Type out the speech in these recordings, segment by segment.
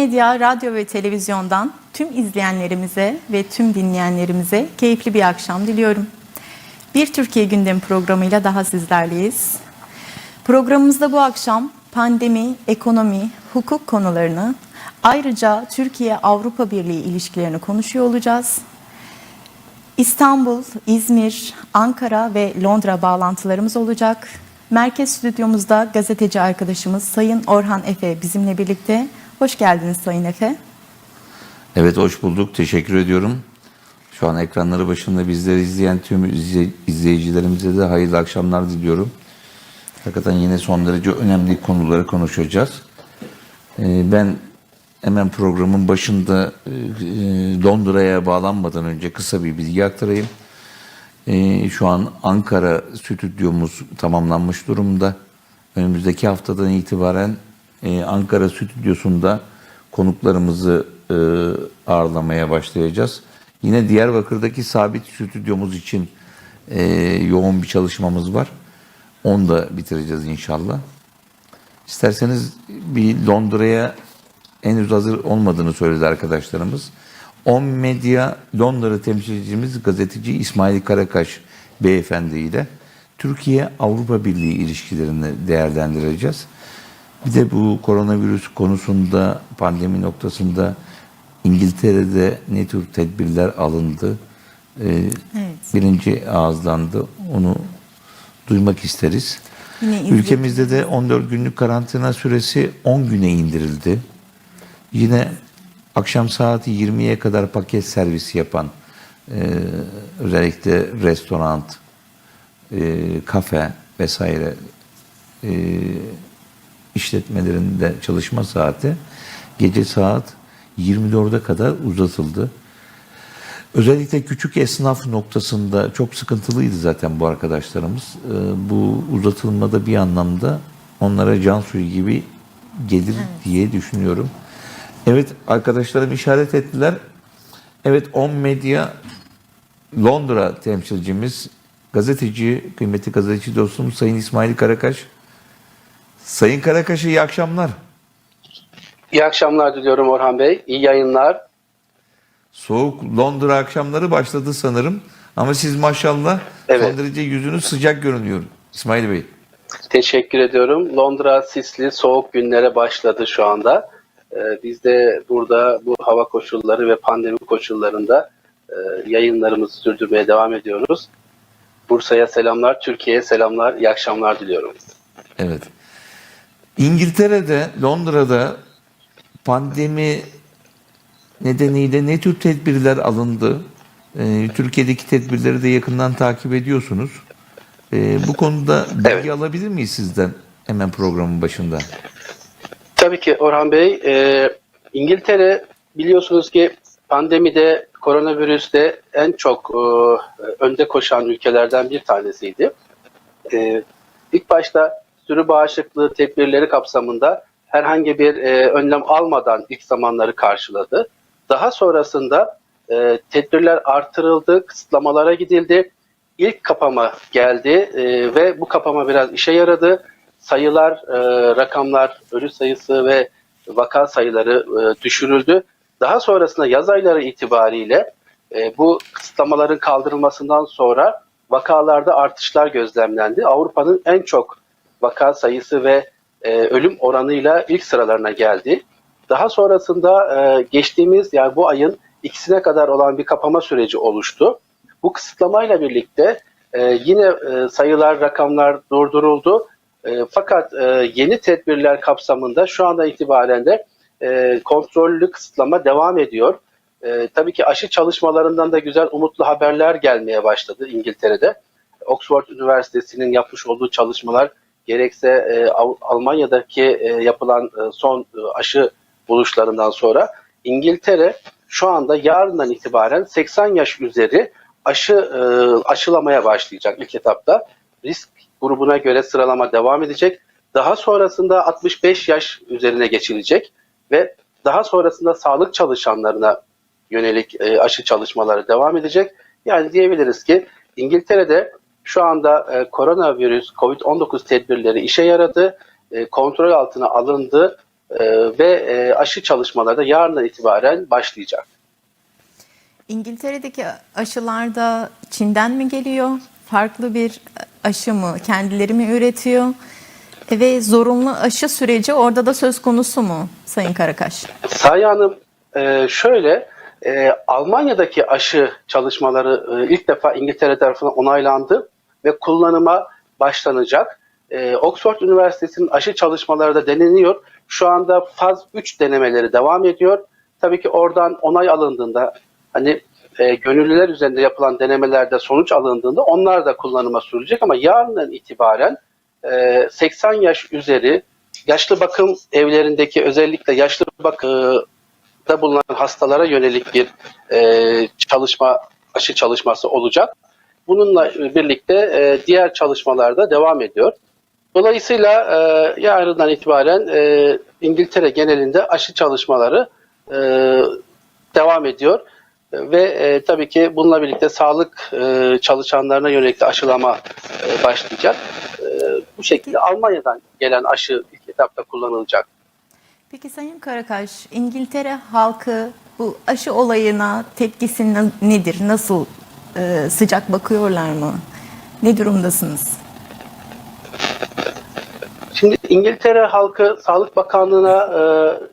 Medya Radyo ve Televizyon'dan tüm izleyenlerimize ve tüm dinleyenlerimize keyifli bir akşam diliyorum. Bir Türkiye Gündemi programıyla daha sizlerleyiz. Programımızda bu akşam pandemi, ekonomi, hukuk konularını ayrıca Türkiye-Avrupa Birliği ilişkilerini konuşuyor olacağız. İstanbul, İzmir, Ankara ve Londra bağlantılarımız olacak. Merkez stüdyomuzda gazeteci arkadaşımız Sayın Orhan Efe bizimle birlikte. Hoş geldiniz Sayın Efe. Evet hoş bulduk. Teşekkür ediyorum. Şu an ekranları başında bizleri izleyen tüm izley- izleyicilerimize de hayırlı akşamlar diliyorum. Hakikaten yine son derece önemli konuları konuşacağız. Ee, Ben hemen programın başında e, e, Londra'ya bağlanmadan önce kısa bir bilgi aktarayım. Ee, Şu an Ankara stüdyomuz tamamlanmış durumda. Önümüzdeki haftadan itibaren e, Ankara stüdyosunda konuklarımızı e, ağırlamaya başlayacağız. Yine Diyarbakır'daki sabit stüdyomuz için e, yoğun bir çalışmamız var. Onu da bitireceğiz inşallah. İsterseniz bir Londra'ya henüz hazır olmadığını söyledi arkadaşlarımız. On Medya Londra temsilcimiz gazeteci İsmail Karakaş beyefendi ile Türkiye-Avrupa Birliği ilişkilerini değerlendireceğiz. Bir de bu koronavirüs konusunda pandemi noktasında İngiltere'de ne tür tedbirler alındı? Ee, Evet. Birinci ağızlandı. Onu duymak isteriz. Ülkemizde de 14 günlük karantina süresi 10 güne indirildi. Yine akşam saat 20'ye kadar paket servisi yapan e, özellikle restoran, e, kafe vesaire e, işletmelerinde çalışma saati gece saat 24'e kadar uzatıldı. Özellikle küçük esnaf noktasında çok sıkıntılıydı zaten bu arkadaşlarımız. Ee, Bu uzatılmada bir anlamda onlara can suyu gibi gelir diye düşünüyorum. Evet arkadaşlarım işaret ettiler. Evet 10 Medya Londra temsilcimiz gazeteci, kıymetli gazeteci dostum Sayın İsmail Karakaş. Sayın Karakaş iyi akşamlar. İyi akşamlar diliyorum Orhan Bey. İyi yayınlar. Soğuk Londra akşamları başladı sanırım. Ama siz maşallah Evet. son derece yüzünüz sıcak görünüyor İsmail Bey. Teşekkür ediyorum. Londra sisli soğuk günlere başladı şu anda. Ee, biz de burada bu hava koşulları ve pandemi koşullarında e, yayınlarımızı sürdürmeye devam ediyoruz. Bursa'ya selamlar, Türkiye'ye selamlar, iyi akşamlar diliyorum. Evet. İngiltere'de, Londra'da pandemi nedeniyle ne tür tedbirler alındı? Ee, Türkiye'deki tedbirleri de yakından takip ediyorsunuz. Ee, bu konuda bilgi Evet. alabilir miyiz sizden hemen programın başında? Tabii ki Orhan Bey, e, İngiltere biliyorsunuz ki pandemide, koronavirüste en çok e, önde koşan ülkelerden bir tanesiydi. E, ilk başta sürü bağışıklığı tedbirleri kapsamında herhangi bir e, önlem almadan ilk zamanları karşıladı. Daha sonrasında e, tedbirler artırıldı, kısıtlamalara gidildi. İlk kapama geldi e, ve bu kapama biraz işe yaradı. Sayılar, e, rakamlar, ölü sayısı ve vaka sayıları e, düşürüldü. Daha sonrasında yaz ayları itibariyle e, bu kısıtlamaların kaldırılmasından sonra vakalarda artışlar gözlemlendi. Avrupa'nın en çok vaka sayısı ve e, ölüm oranıyla ilk sıralarına geldi. Daha sonrasında e, geçtiğimiz yani bu ayın ikisine kadar olan bir kapama süreci oluştu. Bu kısıtlamayla birlikte e, yine e, sayılar, rakamlar durduruldu. E, fakat e, yeni tedbirler kapsamında şu anda itibaren de e, kontrollü kısıtlama devam ediyor. E, tabii ki aşı çalışmalarından da güzel umutlu haberler gelmeye başladı İngiltere'de. Oxford Üniversitesi'nin yapmış olduğu çalışmalar gerekse e, Almanya'daki e, yapılan e, son e, aşı buluşlarından sonra İngiltere şu anda yarından itibaren 80 yaş üzeri aşı e, aşılamaya başlayacak ilk etapta. Risk grubuna göre sıralama devam edecek. Daha sonrasında 65 yaş üzerine geçilecek ve daha sonrasında sağlık çalışanlarına yönelik e, aşı çalışmaları devam edecek. Yani diyebiliriz ki İngiltere'de şu anda e, koronavirüs, COVID-19 tedbirleri işe yaradı, e, kontrol altına alındı e, ve e, aşı çalışmaları da yarından itibaren başlayacak. İngiltere'deki aşılarda Çin'den mi geliyor? Farklı bir aşı mı? Kendileri mi üretiyor? E, Ve zorunlu aşı süreci orada da söz konusu mu Sayın Karakaş? Sayı Hanım e, şöyle e, Almanya'daki aşı çalışmaları e, ilk defa İngiltere tarafından onaylandı ve kullanıma başlanacak. E, Oxford Üniversitesi'nin aşı çalışmaları da deneniyor. Şu anda faz 3 denemeleri devam ediyor. Tabii ki oradan onay alındığında hani e, gönüllüler üzerinde yapılan denemelerde sonuç alındığında onlar da kullanıma sürülecek ama yarından itibaren e, 80 yaş üzeri yaşlı bakım evlerindeki özellikle yaşlı bakımda bulunan hastalara yönelik bir e, çalışma aşı çalışması olacak. Bununla birlikte e, diğer çalışmalar da devam ediyor. Dolayısıyla e, yarından itibaren e, İngiltere genelinde aşı çalışmaları e, devam ediyor. Ve e, tabii ki bununla birlikte sağlık e, çalışanlarına yönelik de aşılama e, başlayacak. E, bu şekilde Almanya'dan gelen aşı ilk etapta kullanılacak. Peki Sayın Karakaş, İngiltere halkı bu aşı olayına tepkisi nedir? Nasıl e, sıcak bakıyorlar mı? Ne durumdasınız? Şimdi İngiltere halkı Sağlık Bakanlığı'na e,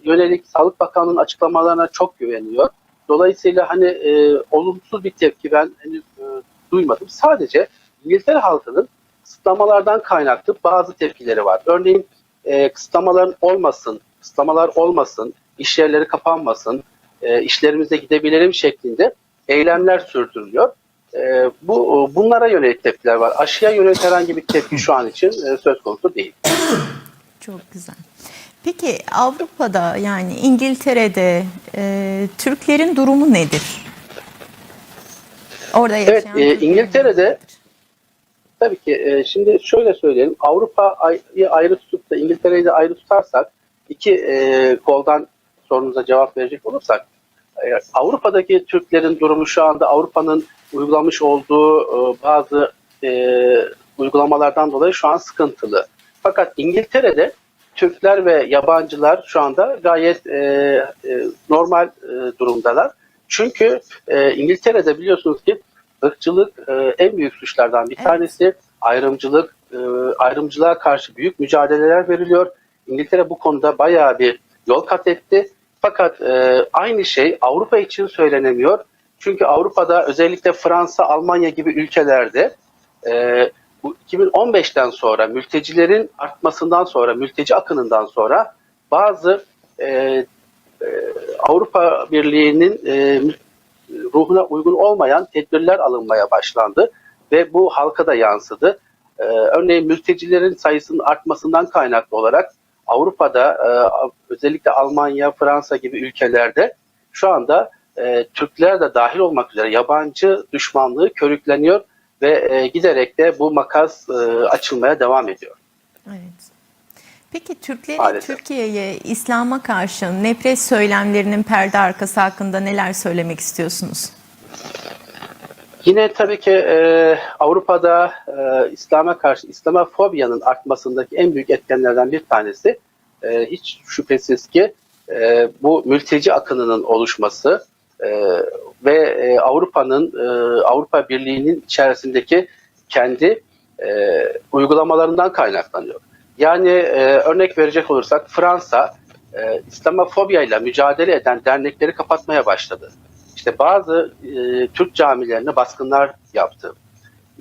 yönelik Sağlık Bakanlığı'nın açıklamalarına çok güveniyor. Dolayısıyla hani e, olumsuz bir tepki ben henüz e, duymadım. Sadece İngiltere halkının kısıtlamalardan kaynaklı bazı tepkileri var. Örneğin e, kısıtlamaların olmasın, kısıtlamalar olmasın, iş yerleri kapanmasın, e, işlerimize gidebilelim şeklinde eylemler sürdürülüyor. E, bu bunlara yönelik tepkiler var. Aşıya yönelik herhangi bir tepki şu an için e, söz konusu değil. Çok güzel. Peki Avrupa'da yani İngiltere'de e, Türklerin durumu nedir? Orada yaşayan Evet, e, İngiltere'de nedir? Tabii ki e, şimdi şöyle söyleyelim. Avrupa'yı ayrı tutup da İngiltere'yi de ayrı tutarsak iki e, koldan sorunuza cevap verecek olursak e, Avrupa'daki Türklerin durumu şu anda Avrupa'nın uygulamış olduğu e, bazı e, uygulamalardan dolayı şu an sıkıntılı. Fakat İngiltere'de Türkler ve yabancılar şu anda gayet e, e, normal e, durumdalar. Çünkü e, İngiltere'de biliyorsunuz ki ırkçılık e, en büyük suçlardan bir Evet. tanesi. Ayrımcılık, e, ayrımcılığa karşı büyük mücadeleler veriliyor. İngiltere bu konuda bayağı bir yol kat etti. Fakat e, aynı şey Avrupa için söylenemiyor. Çünkü Avrupa'da özellikle Fransa, Almanya gibi ülkelerde e, bu 2015'ten sonra mültecilerin artmasından sonra, mülteci akınından sonra bazı e, e, Avrupa Birliği'nin e, ruhuna uygun olmayan tedbirler alınmaya başlandı ve bu halka da yansıdı. Ee, örneğin mültecilerin sayısının artmasından kaynaklı olarak Avrupa'da e, özellikle Almanya, Fransa gibi ülkelerde şu anda e, Türkler de dahil olmak üzere yabancı düşmanlığı körükleniyor ve e, giderek de bu makas e, açılmaya devam ediyor. Evet. Peki Türklerin. Türkiye'ye, İslam'a karşı nefret söylemlerinin perde arkası hakkında neler söylemek istiyorsunuz? Yine tabii ki e, Avrupa'da e, İslam'a karşı İslamofobiyanın artmasındaki en büyük etkenlerden bir tanesi e, hiç şüphesiz ki e, bu mülteci akınının oluşması ve e, Avrupa'nın e, Avrupa Birliği'nin içerisindeki kendi e, uygulamalarından kaynaklanıyor. Yani örnek verecek olursak Fransa e, İslamofobya mücadele eden dernekleri kapatmaya başladı. İşte bazı e, Türk camilerine baskınlar yaptı.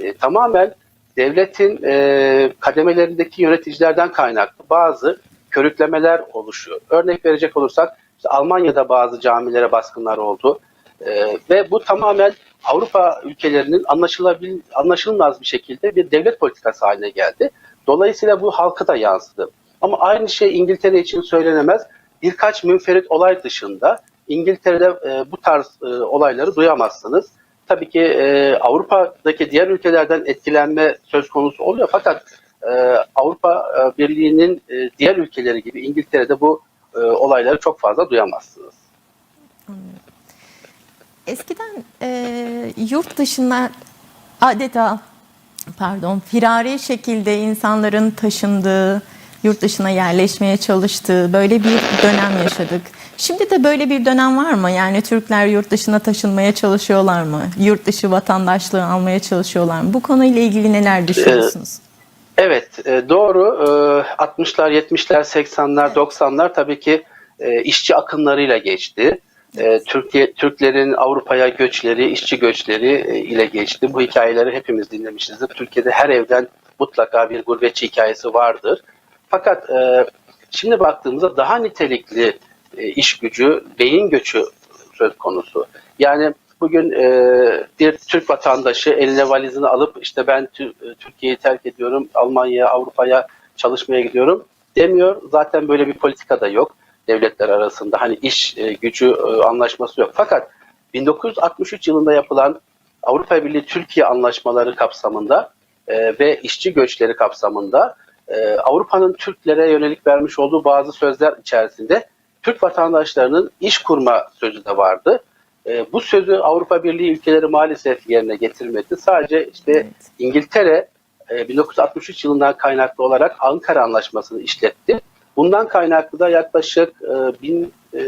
E, tamamen devletin e, kademelerindeki yöneticilerden kaynaklı bazı körüklemeler oluşuyor. Örnek verecek olursak işte Almanya'da bazı camilere baskınlar oldu. E, ve bu tamamen Avrupa ülkelerinin anlaşılabil, anlaşılmaz bir şekilde bir devlet politikası haline geldi. Dolayısıyla bu halka da yansıdı. Ama aynı şey İngiltere için söylenemez. Birkaç münferit olay dışında İngiltere'de e, bu tarz e, olayları duyamazsınız. Tabii ki e, Avrupa'daki diğer ülkelerden etkilenme söz konusu oluyor fakat e, Avrupa e, Birliği'nin e, diğer ülkeleri gibi İngiltere'de bu e, olayları çok fazla duyamazsınız. Eskiden e, yurt dışına adeta pardon firari şekilde insanların taşındığı, yurt dışına yerleşmeye çalıştığı böyle bir dönem yaşadık. Şimdi de böyle bir dönem var mı? Yani Türkler yurt dışına taşınmaya çalışıyorlar mı? Yurt dışı vatandaşlığı almaya çalışıyorlar mı? Bu konuyla ilgili neler düşünüyorsunuz? Evet, e, doğru. E, 60'lar, 70'ler, 80'ler, 90'lar tabii ki e, işçi akınlarıyla geçti. E, Türkiye Türklerin Avrupa'ya göçleri, işçi göçleri ile geçti. Bu hikayeleri hepimiz dinlemişizdir. Türkiye'de her evden mutlaka bir gurbetçi hikayesi vardır. Fakat şimdi baktığımızda daha nitelikli iş gücü, beyin göçü söz konusu. Yani bugün e, bir Türk vatandaşı eline valizini alıp işte ben e, Türkiye'yi terk ediyorum, Almanya'ya, Avrupa'ya çalışmaya gidiyorum demiyor. Zaten böyle bir politika da yok devletler arasında. Hani iş e, gücü e, anlaşması yok. Fakat 1963 yılında yapılan Avrupa Birliği Türkiye anlaşmaları kapsamında e, ve işçi göçleri kapsamında e, Avrupa'nın Türklere yönelik vermiş olduğu bazı sözler içerisinde Türk vatandaşlarının iş kurma sözü de vardı. E, bu sözü Avrupa Birliği ülkeleri maalesef yerine getirmedi. Sadece işte Evet. İngiltere e, 1963 yılından kaynaklı olarak Ankara Anlaşması'nı işletti. Bundan kaynaklı da yaklaşık e, bin, e,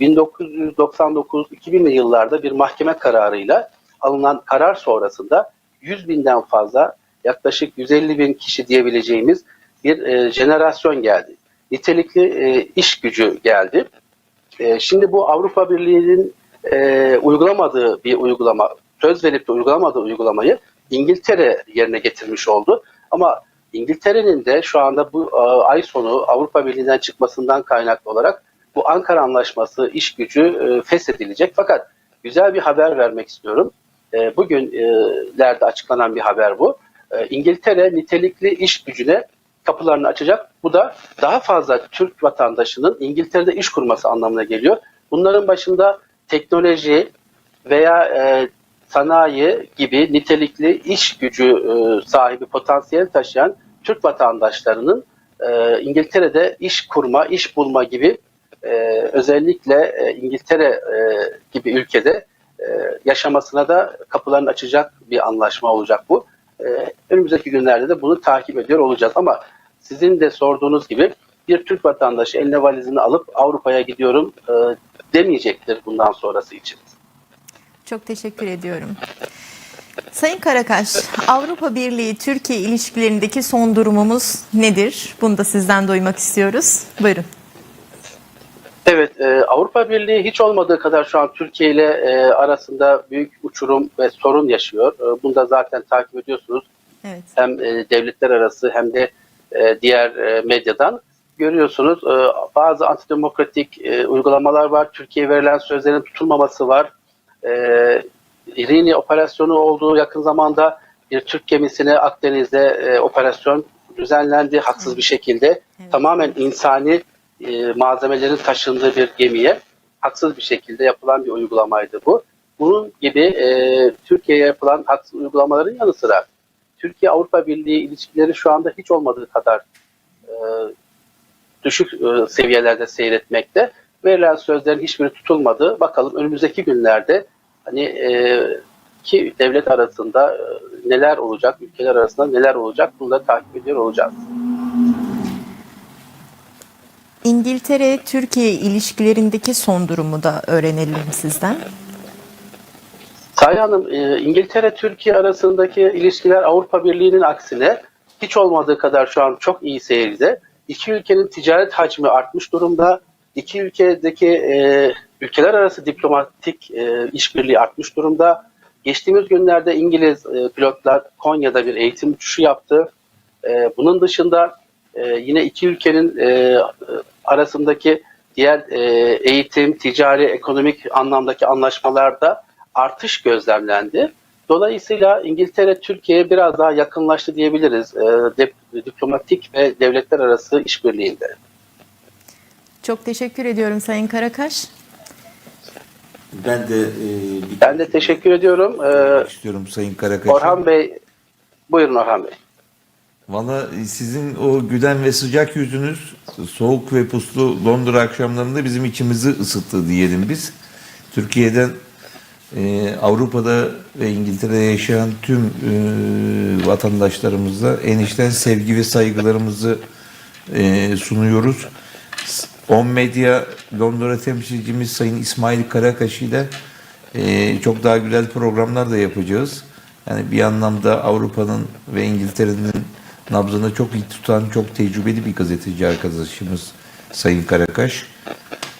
1999-2000'li yıllarda bir mahkeme kararıyla alınan karar sonrasında 100 binden fazla yaklaşık 150 bin kişi diyebileceğimiz bir e, jenerasyon geldi. Nitelikli e, iş gücü geldi. E, şimdi bu Avrupa Birliği'nin e, uygulamadığı bir uygulama, söz verip de uygulamadığı uygulamayı İngiltere yerine getirmiş oldu. Ama İngiltere'nin de şu anda bu e, ay sonu Avrupa Birliği'nden çıkmasından kaynaklı olarak bu Ankara Anlaşması iş gücü e, feshedilecek. Fakat güzel bir haber vermek istiyorum. E, bugünlerde açıklanan bir haber bu. E, İngiltere nitelikli iş gücüne kapılarını açacak. Bu da daha fazla Türk vatandaşının İngiltere'de iş kurması anlamına geliyor. Bunların başında teknoloji veya e, sanayi gibi nitelikli iş gücü e, sahibi potansiyel taşıyan Türk vatandaşlarının e, İngiltere'de iş kurma, iş bulma gibi e, özellikle e, İngiltere e, gibi ülkede e, yaşamasına da kapılarını açacak bir anlaşma olacak bu. E, önümüzdeki günlerde de bunu takip ediyor olacağız. Ama sizin de sorduğunuz gibi bir Türk vatandaşı eline valizini alıp Avrupa'ya gidiyorum e, demeyecektir bundan sonrası için. Çok teşekkür ediyorum. Sayın Karakaş, Avrupa Birliği Türkiye ilişkilerindeki son durumumuz nedir? Bunu da sizden duymak istiyoruz. Buyurun. Evet, e, Avrupa Birliği hiç olmadığı kadar şu an Türkiye ile e, arasında büyük uçurum ve sorun yaşıyor. E, bunu da zaten takip ediyorsunuz. Evet. Hem e, devletler arası hem de e, diğer e, medyadan görüyorsunuz. E, bazı antidemokratik e, uygulamalar var. Türkiye'ye verilen sözlerin tutulmaması var. E, İrini operasyonu olduğu yakın zamanda bir Türk gemisine Akdeniz'de e, operasyon düzenlendi haksız bir şekilde. Evet. Tamamen insani e, malzemelerin taşındığı bir gemiye haksız bir şekilde yapılan bir uygulamaydı bu. Bunun gibi e, Türkiye'ye yapılan haksız uygulamaların yanı sıra Türkiye-Avrupa Birliği ilişkileri şu anda hiç olmadığı kadar e, düşük e, seviyelerde seyretmekte. Verilen sözlerin hiçbiri tutulmadı. Bakalım önümüzdeki günlerde hani e, ki devlet arasında e, neler olacak, ülkeler arasında neler olacak bunu da takip ediyor olacağız. İngiltere-Türkiye ilişkilerindeki son durumu da öğrenelim sizden. Sayın Hanım, İngiltere-Türkiye arasındaki ilişkiler Avrupa Birliği'nin aksine hiç olmadığı kadar şu an çok iyi seyirde. İki ülkenin ticaret hacmi artmış durumda. İki ülkedeki e, ülkeler arası diplomatik e, işbirliği artmış durumda. Geçtiğimiz günlerde İngiliz e, pilotlar Konya'da bir eğitim uçuşu yaptı. E, bunun dışında e, yine iki ülkenin e, arasındaki diğer e, eğitim, ticari, ekonomik anlamdaki anlaşmalarda artış gözlemlendi. Dolayısıyla İngiltere Türkiye'ye biraz daha yakınlaştı diyebiliriz e, dip- diplomatik ve devletler arası işbirliğinde. Çok teşekkür ediyorum Sayın Karakaş. Ben de e, bir Ben de teşekkür ediyorum. E, sormak istiyorum Sayın Karakaş'a. Orhan Bey, buyurun Orhan Bey. Valla sizin o gülen ve sıcak yüzünüz soğuk ve puslu Londra akşamlarında bizim içimizi ısıttı diyelim biz. Türkiye'den e, Avrupa'da ve İngiltere'de yaşayan tüm e, vatandaşlarımıza en içten sevgi ve saygılarımızı e, sunuyoruz. 10 Medya Londra temsilcimiz Sayın İsmail Karakaş ile e, çok daha güzel programlar da yapacağız. Yani bir anlamda Avrupa'nın ve İngiltere'nin nabzını çok iyi tutan çok tecrübeli bir gazeteci arkadaşımız Sayın Karakaş.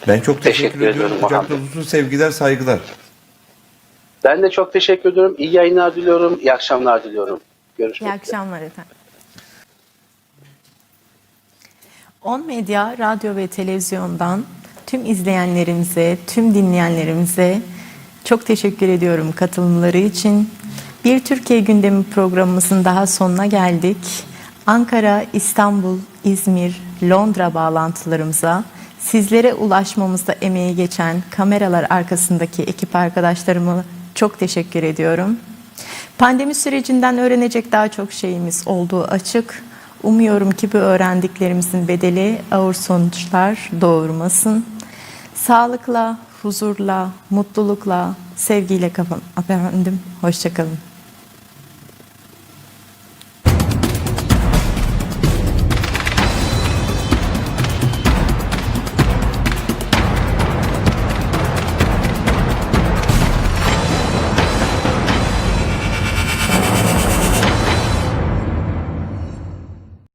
Ben çok teşekkür, Teşekkür ediyorum. ediyorum Kucak Orhan Bey. dolusu sevgiler, saygılar. Ben de çok teşekkür ediyorum. İyi yayınlar diliyorum. İyi akşamlar diliyorum. İyi Görüşmek üzere. akşamlar efendim. 10 Medya Radyo ve Televizyon'dan tüm izleyenlerimize, tüm dinleyenlerimize çok teşekkür ediyorum katılımları için. Bir Türkiye Gündemi programımızın daha sonuna geldik. Ankara, İstanbul, İzmir, Londra bağlantılarımıza sizlere ulaşmamızda emeği geçen kameralar arkasındaki ekip arkadaşlarıma çok teşekkür ediyorum. Pandemi sürecinden öğrenecek daha çok şeyimiz olduğu açık. Umuyorum ki bu öğrendiklerimizin bedeli ağır sonuçlar doğurmasın. Sağlıkla, huzurla, mutlulukla, sevgiyle kalın efendim. Hoşçakalın.